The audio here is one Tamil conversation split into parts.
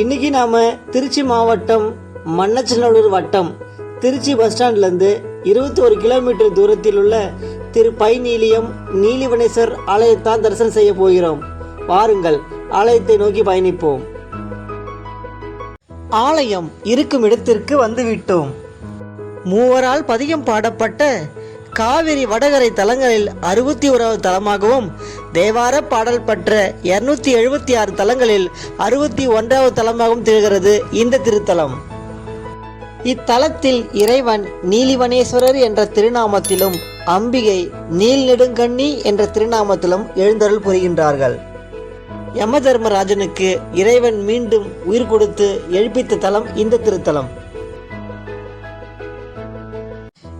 இன்னைக்கு நாம திருச்சி மாவட்டம் மன்னச்சநல்லூர் வட்டம். திருச்சி பஸ் ஸ்டாண்ட்லேருந்து இருபத்தி ஒரு கிலோமீட்டர் தூரத்தில் உள்ள திரு பைநீலியம் நீலிவனேஸ்வர் ஆலயத்தான் தரிசனம் செய்ய போகிறோம். வாருங்கள் ஆலயத்தை நோக்கி பயணிப்போம். ஆலயம் இருக்கும் இடத்திற்கு வந்துவிட்டோம். மூவரால் பதிகம் பாடப்பட்ட காவிரி வடகரை தலங்களில் அறுபத்தி ஓராவது தலமாகவும் தேவார பாடல் பெற்ற இருநூத்தி எழுபத்தி ஆறு தலங்களில் அறுபத்தி ஒன்றாவது தலமாகவும் திகழ்கிறது இந்த திருத்தலம். இத்தலத்தில் இறைவன் நீலிவனேஸ்வரர் என்ற திருநாமத்திலும் அம்பிகை நீல் நெடுங்கண்ணி என்ற திருநாமத்திலும் எழுந்தருள் புரிகின்றார்கள். யமதர்மராஜனுக்கு இறைவன் மீண்டும் உயிர் கொடுத்து எழுப்பித்த தலம் இந்த திருத்தலம்.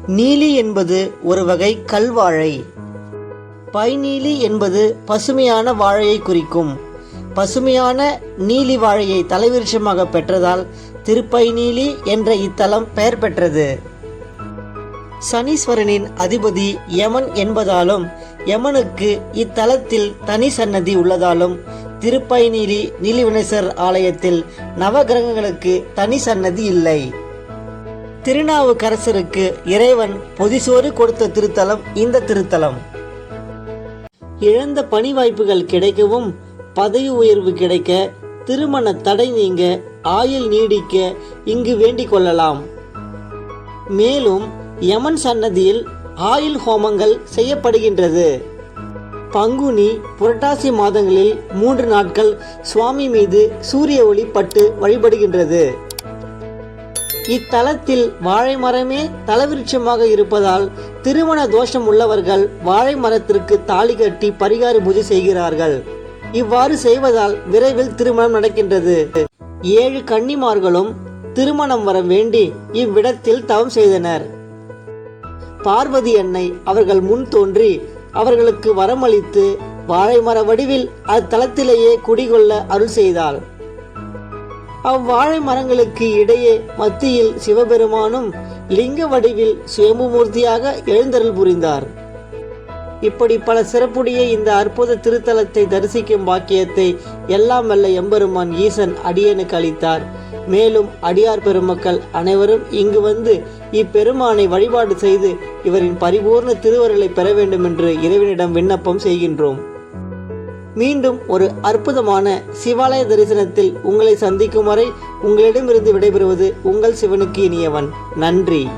நீலி என்பது ஒரு வகை கல்வாழை பைநீலி என்பது பசுமையான வாழையை குறிக்கும். பசுமையான நீலி வாழையை தலைவிருஷமாக பெற்றதால் திருப்பைநீலி என்ற இத்தலம் பெயர் பெற்றது. சனீஸ்வரனின் அதிபதி யமன் என்பதாலும் யமனுக்கு இத்தலத்தில் தனி சன்னதி உள்ளதாலும் திருப்பைநீலி நீலிவனேஸ்வர் ஆலயத்தில் நவகிரகங்களுக்கு தனி சன்னதி இல்லை. திருநாவுக்கரசருக்கு இறைவன் பொதிசோறு கொடுத்த திருத்தலம் இந்த திருத்தலம். இழந்த பணி வாய்ப்புகள் கிடைக்கவும் பதவி உயர்வு கிடைக்க திருமண தடை நீங்க ஆயுள் நீடிக்க இங்கு வேண்டிக் கொள்ளலாம். மேலும் யமன் சன்னதியில் ஆயுள் ஹோமங்கள் செய்யப்படுகின்றது. பங்குனி புரட்டாசி மாதங்களில் மூன்று நாட்கள் சுவாமி மீது சூரிய ஒளி பட்டு வழிபடுகின்றது. இத்தலத்தில் வாழை மரமே தலவிருட்சமாக இருப்பதால் திருமண தோஷம் உள்ளவர்கள் வாழை மரத்திற்கு தாலி கட்டி பரிகார பூஜை செய்கிறார்கள். இவ்வாறு செய்வதால் விரைவில் திருமணம் நடக்கின்றது. ஏழு கன்னிமார்களும் திருமணம் வர வேண்டி இவ்விடத்தில் தவம் செய்தனர். பார்வதி அன்னை அவர்கள் முன் தோன்றி அவர்களுக்கு வரமளித்து வாழை மர வடிவில் அத்தலத்திலேயே குடிகொள்ள அருள் செய்தாள். அவ்வாழை மரங்களுக்கு இடையே மத்தியில் சிவபெருமானும் லிங்க வடிவில் சுயம்புமூர்த்தியாக எழுந்தருள் புரிந்தார். இப்படி பல சிறப்புடைய இந்த அற்புத திருத்தலத்தை தரிசிக்கும் பாக்கியத்தை எல்லாம் வல்ல எம்பெருமான் ஈசன் அடியனுக்கு அளித்தார். மேலும் அடியார் பெருமக்கள் அனைவரும் இங்கு வந்து இப்பெருமானை வழிபாடு செய்து இவரின் பரிபூர்ண திருவருளை பெற வேண்டும் என்று இறைவனிடம் விண்ணப்பம் செய்கின்றோம். மீண்டும் ஒரு அற்புதமான சிவாலய தரிசனத்தில் உங்களை சந்திக்கும் வரை உங்களிடமிருந்து விடைபெறுவது உங்கள் சிவனுக்கு இனியவன். நன்றி.